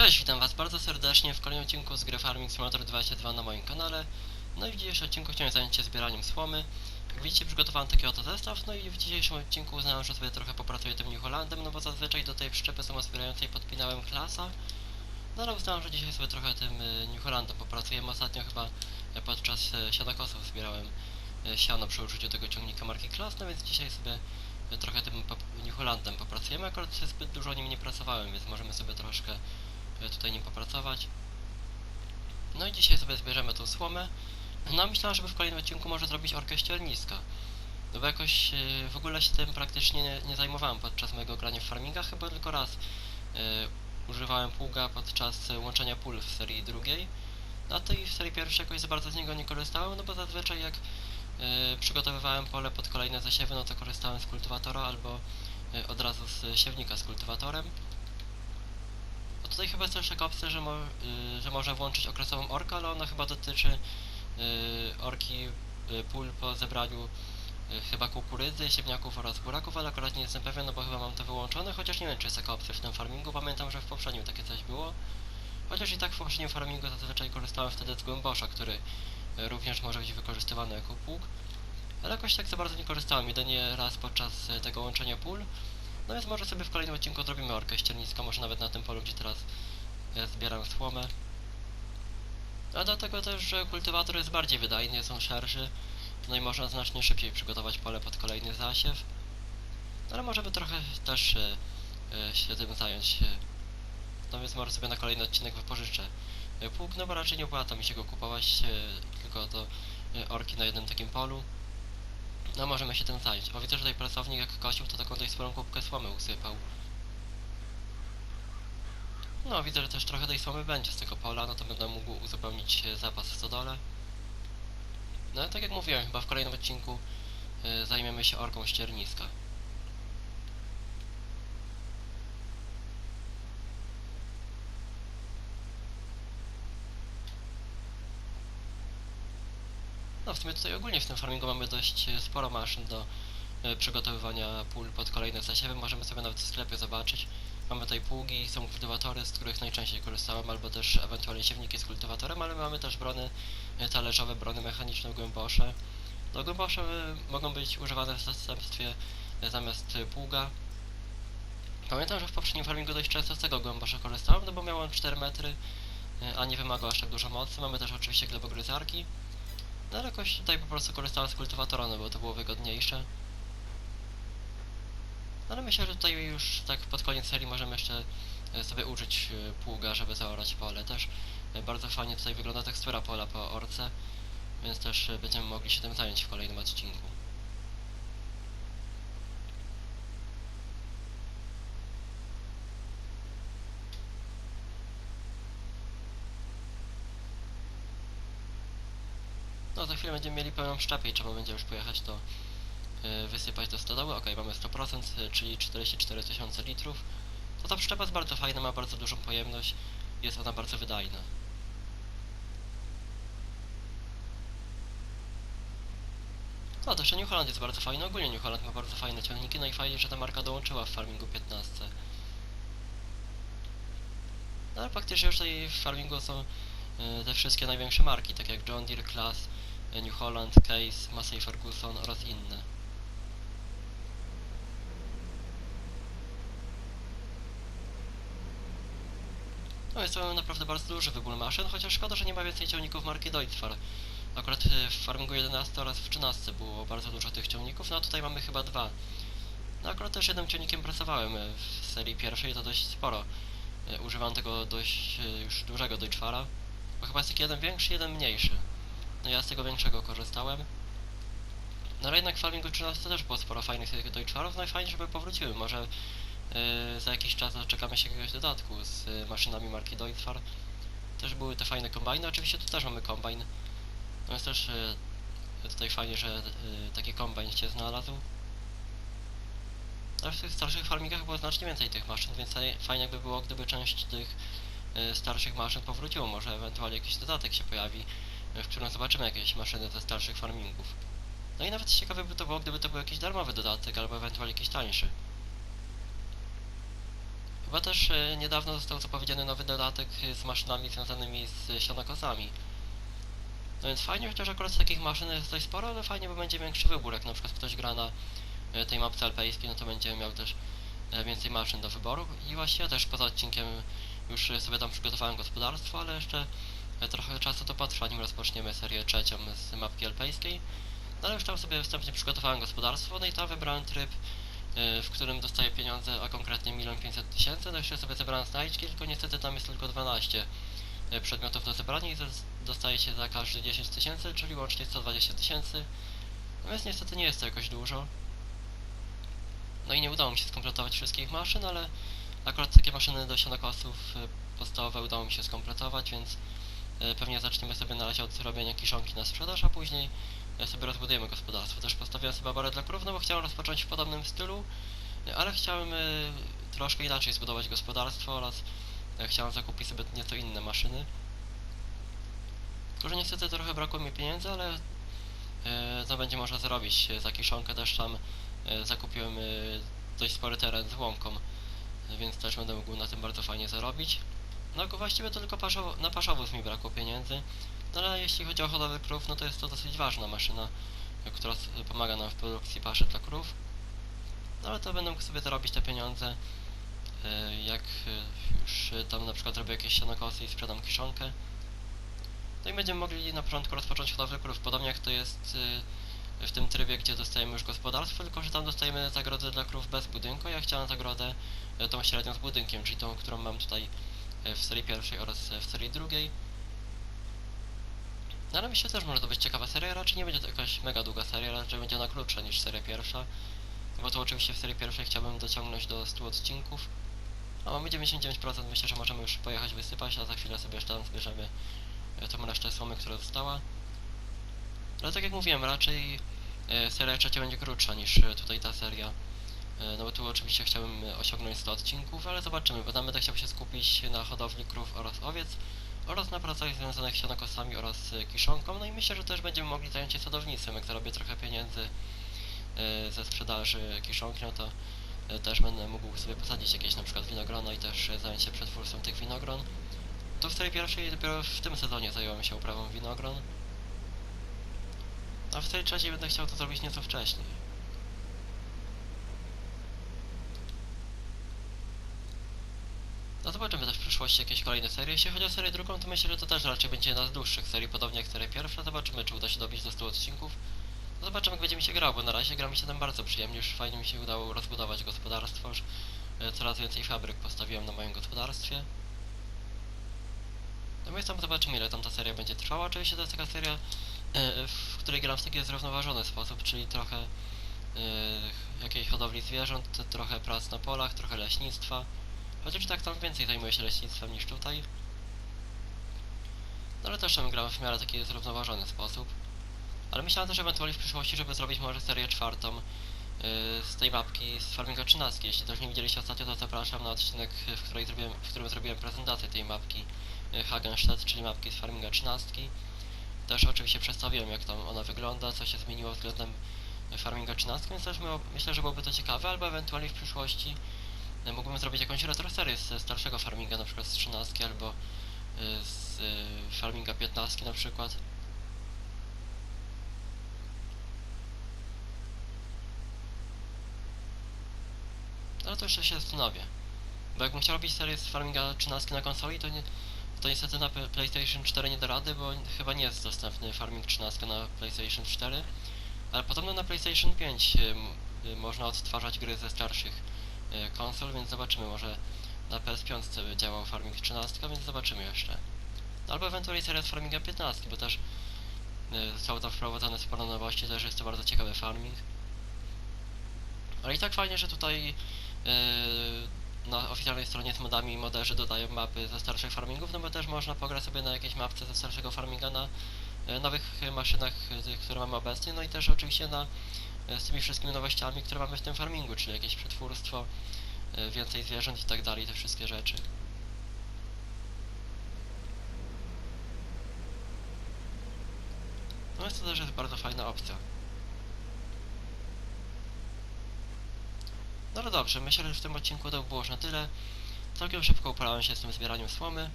Cześć, witam was bardzo serdecznie w kolejnym odcinku z gry Farming Simulator 22 na moim kanale. No i w dzisiejszym odcinku chciałem zająć się zbieraniem słomy. Jak widzicie przygotowałem taki oto zestaw, no i w dzisiejszym odcinku uznałem, że sobie trochę popracuję tym New Hollandem, no bo zazwyczaj do tej przyczepy samozbierającej podpinałem klasa. No ale uznałem, że dzisiaj sobie trochę tym y, New Hollandem popracujemy. Ostatnio chyba y, podczas y, sianokosów zbierałem siano przy użyciu tego ciągnika marki Klas, no więc dzisiaj sobie trochę tym New Hollandem popracujemy. Akurat zbyt dużo nim nie pracowałem, więc możemy sobie troszkę y, tutaj nim popracować. No i dzisiaj sobie zbierzemy tą słomę. No myślałem, żeby w kolejnym odcinku może zrobić orkę ścierniska. No bo jakoś y, w ogóle się tym praktycznie nie, nie zajmowałem podczas mojego grania w farminga, chyba tylko raz y, używałem pługa podczas łączenia pól w serii drugiej. No a tej w serii pierwszej jakoś za bardzo z niego nie korzystałem, no bo zazwyczaj jak y, przygotowywałem pole pod kolejne zasiewy, no to korzystałem z kultywatora albo y, od razu z siewnika z kultywatorem. No tutaj chyba jest też taka opcja, że, mo y, że można włączyć okresową orkę, ale ona chyba dotyczy y, orki y, pól po zebraniu y, chyba kukurydzy, siewniaków oraz buraków, ale akurat nie jestem pewien, no bo chyba mam to wyłączone, chociaż nie wiem, czy jest taka opcja w tym farmingu. Pamiętam, że w poprzednim takie coś było. Chociaż i tak w poprzednim farmingu zazwyczaj korzystałem wtedy z głębosza, który y, również może być wykorzystywany jako pług. Ale jakoś tak za bardzo nie korzystałem, jedynie raz podczas tego łączenia pól. No więc może sobie w kolejnym odcinku zrobimy orkę ścierniska, może nawet na tym polu, gdzie teraz e, zbieram słomę. A dlatego też, że kultywator jest bardziej wydajny, on szerszy, no i można znacznie szybciej przygotować pole pod kolejny zasiew. Ale możemy trochę też e, e, się tym zająć. No więc może sobie na kolejny odcinek wypożyczę pług, no bo raczej nie opłaca mi się go kupować, tylko to orki na jednym takim polu. No możemy się tym zająć. O widzę, że tutaj pracownik jak kosił, to taką tutaj sporą kubkę słomy usypał. No widzę, że też trochę tej słomy będzie z tego pola, no to będę mógł uzupełnić zapas w stodole. No tak jak mówiłem, chyba w kolejnym odcinku e, zajmiemy się orką ścierniska. No w sumie tutaj ogólnie w tym farmingu mamy dość e, sporo maszyn do e, przygotowywania pól pod kolejne zasiewy. Możemy sobie nawet w sklepie zobaczyć. Mamy tutaj pługi, są kultywatory, z których najczęściej korzystałem, albo też ewentualnie siewniki z kultywatorem, ale mamy też brony e, talerzowe, brony mechaniczne, głębosze. No głębosze mogą być używane w zastępstwie zamiast pługa. Pamiętam, że w poprzednim farmingu dość często z tego głębosza korzystałem, no bo miał on 4 metry, a nie wymagał aż tak dużo mocy. Mamy też oczywiście glebogryzarki. No ale jakoś tutaj po prostu korzystałem z kultywatora, no bo to było wygodniejsze. No ale myślę, że tutaj już tak pod koniec serii możemy jeszcze e, sobie użyć e, pługa, żeby zaorać pole. Też e, bardzo fajnie tutaj wygląda tekstura pola po orce, więc też będziemy mogli się tym zająć w kolejnym odcinku. No za chwilę będziemy mieli pełną szczepę i trzeba będzie już pojechać do y, wysypać do stodoły. Ok, mamy 100%, y, czyli 44 tysiące litrów. To ta przyczepa jest bardzo fajna, ma bardzo dużą pojemność, jest ona bardzo wydajna. No to jeszcze New Holland jest bardzo fajny, ogólnie New Holland ma bardzo fajne ciągniki, no i fajnie, że ta marka dołączyła w Farmingu 15. No ale faktycznie już tutaj w Farmingu są y, te wszystkie największe marki, tak jak John Deere, Class, New Holland, Case, Massey Ferguson oraz inne. No jest to naprawdę bardzo duży wybór maszyn, chociaż szkoda, że nie ma więcej ciągników marki Deutzfar. Akurat y, w Farmingu 11 oraz w 13 było bardzo dużo tych ciągników, no a tutaj mamy chyba dwa. No akurat też jednym ciągnikiem pracowałem y, w serii pierwszej, to dość sporo. Y, Używam tego dość już dużego Deutschfara, bo chyba jest taki jeden większy, jeden mniejszy. No ja z tego większego korzystałem. No ale jednak w Farmingu 13 też było sporo fajnych tych Deutschfarów, no i fajnie, żeby powróciły. Może y, za jakiś czas doczekamy się jakiegoś dodatku z y, maszynami marki Deutschfar. Też były te fajne kombajny, oczywiście tu też mamy kombajn. No jest też y, tutaj fajnie, że y, taki kombajn się znalazł. Ale w tych starszych farmingach było znacznie więcej tych maszyn, więc faj- fajnie jakby było, gdyby część tych y, starszych maszyn powróciło. Może ewentualnie jakiś dodatek się pojawi, w którym zobaczymy jakieś maszyny ze starszych farmingów. No i nawet ciekawe by to było, gdyby to był jakiś darmowy dodatek, albo ewentualnie jakiś tańszy. Chyba też e, niedawno został zapowiedziany nowy dodatek e, z maszynami związanymi z sianokosami. No więc fajnie, chociaż akurat takich maszyn jest dość sporo, ale fajnie, bo będzie większy wybór, jak na przykład ktoś gra na e, tej mapce alpejskiej, no to będzie miał też więcej maszyn do wyboru. I właśnie ja też poza odcinkiem już sobie tam przygotowałem gospodarstwo, ale jeszcze trochę czasu to potrwa, nim rozpoczniemy serię trzecią z mapki alpejskiej. No ale już tam sobie wstępnie przygotowałem gospodarstwo, no i tam wybrałem tryb, e, w którym dostaję pieniądze, a konkretnie 1 500 tysięcy. No jeszcze sobie zebrałem znajdźki, tylko niestety tam jest tylko 12 e, przedmiotów do zebrania i dostaje się za każdy 10 tysięcy, czyli łącznie 120 tysięcy. No więc niestety nie jest to jakoś dużo. No i nie udało mi się skompletować wszystkich maszyn, ale akurat takie maszyny do sianokosów e, podstawowe udało mi się skompletować, więc e, pewnie zaczniemy sobie na razie od robienia kiszonki na sprzedaż, a później e, sobie rozbudujemy gospodarstwo. Też postawiłem sobie barę dla krów, no bo chciałem rozpocząć w podobnym stylu, e, ale chciałem e, troszkę inaczej zbudować gospodarstwo oraz e, chciałem zakupić sobie nieco inne maszyny. Tylko, niestety trochę brakło mi pieniędzy, ale e, to będzie można zrobić. E, Za kiszonkę też tam e, zakupiłem e, dość spory teren z łąką, e, więc też będę mógł na tym bardzo fajnie zarobić. No właściwie to tylko paszowo, na paszowóz mi brakło pieniędzy, no ale jeśli chodzi o hodowlę krów, no to jest to dosyć ważna maszyna, która pomaga nam w produkcji paszy dla krów. No ale to będę mógł sobie zarobić te pieniądze, e, jak e, już e, tam na przykład robię jakieś sianokosy i sprzedam kiszonkę. No i będziemy mogli na początku rozpocząć hodowlę krów, podobnie jak to jest w tym trybie, gdzie dostajemy już gospodarstwo, tylko że tam dostajemy zagrodę dla krów bez budynku. Ja chciałem zagrodę tą średnią z budynkiem, czyli tą, którą mam tutaj w serii pierwszej oraz w serii drugiej. No ale myślę, też może to być ciekawa seria, raczej nie będzie to jakaś mega długa seria, raczej będzie ona krótsza niż seria pierwsza. Bo to oczywiście w serii pierwszej chciałbym dociągnąć do 100 odcinków. A mamy 99%, myślę, że możemy już pojechać wysypać, a za chwilę sobie jeszcze tam zbierzemy e, tą resztę słomy, która została. Ale tak jak mówiłem, raczej e, seria trzecia będzie krótsza niż e, tutaj ta seria. E, No bo tu oczywiście chciałbym osiągnąć 100 odcinków, ale zobaczymy, bo tam będę chciał się skupić na hodowli krów oraz owiec oraz na pracach związanych z sianokosami oraz kiszonką. No i myślę, że też będziemy mogli zająć się sadownictwem, jak zarobię trochę pieniędzy e, ze sprzedaży kiszonki, no to e, też będę mógł sobie posadzić jakieś na przykład winogrona i też zająć się przetwórstwem tych winogron. To w serii pierwszej dopiero w tym sezonie zająłem się uprawą winogron. A w serii trzeciej będę chciał to zrobić nieco wcześniej. No zobaczymy też w przyszłości jakieś kolejne serie. Jeśli chodzi o serię drugą, to myślę, że to też raczej będzie jedna z dłuższych serii, podobnie jak seria pierwsza. Zobaczymy, czy uda się dobić do 100 odcinków. No zobaczymy, jak będzie mi się grało, bo na razie gra mi się tam bardzo przyjemnie. Już fajnie mi się udało rozbudować gospodarstwo. E, coraz więcej fabryk postawiłem na moim gospodarstwie. No więc tam zobaczymy, ile tam ta seria będzie trwała. Oczywiście to jest taka seria, e, w której gram w taki zrównoważony sposób, czyli trochę e, jakiejś hodowli zwierząt, trochę prac na polach, trochę leśnictwa. Chociaż tak tam więcej zajmuję się leśnictwem niż tutaj. No ale też tam gramy w miarę taki zrównoważony sposób. Ale myślałem też ewentualnie w przyszłości, żeby zrobić może serię czwartą yy, z tej mapki z Farminga 13. Jeśli też nie widzieliście ostatnio, to zapraszam na odcinek, w, której zrobiłem, w którym zrobiłem prezentację tej mapki yy, Hagenstedt, czyli mapki z Farminga 13. Też oczywiście przedstawiłem, jak tam ona wygląda, co się zmieniło względem Farminga 13, więc też myślę, że byłoby to ciekawe, albo ewentualnie w przyszłości mógłbym zrobić jakąś retroserię ze starszego Farminga, na przykład z 13 albo yy, z yy, Farminga 15 na przykład. Ale to jeszcze się zastanowię. Bo jakbym chciał robić serię z Farminga 13 na konsoli, to, nie, to niestety na PlayStation 4 nie da rady, bo chyba nie jest dostępny Farming 13 na PlayStation 4. Ale podobno na PlayStation 5 y, y, można odtwarzać gry ze starszych y, konsol, więc zobaczymy, może na PS5 by działał Farming 13, więc zobaczymy jeszcze. Albo ewentualnie seria z Farminga 15, bo też y, zostało tam wprowadzone sporo nowości, też jest to bardzo ciekawy farming. Ale i tak fajnie, że tutaj yy, na oficjalnej stronie z modami moderzy dodają mapy ze starszych farmingów, no bo też można pograć sobie na jakiejś mapce ze starszego farminga na nowych maszynach, które mamy obecnie, no i też oczywiście na, z tymi wszystkimi nowościami, które mamy w tym farmingu, czyli jakieś przetwórstwo, yy, więcej zwierząt i tak dalej, te wszystkie rzeczy. No jest to też jest bardzo fajna opcja. No ale dobrze, myślę, że w tym odcinku to było już na tyle. całkiem szybko uporałem się z tym zbieraniem słomy.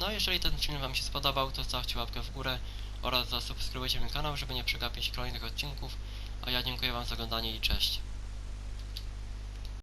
No jeżeli ten film wam się spodobał, to zostawcie łapkę w górę oraz zasubskrybujcie mój kanał, żeby nie przegapić kolejnych odcinków. A ja dziękuję wam za oglądanie i cześć.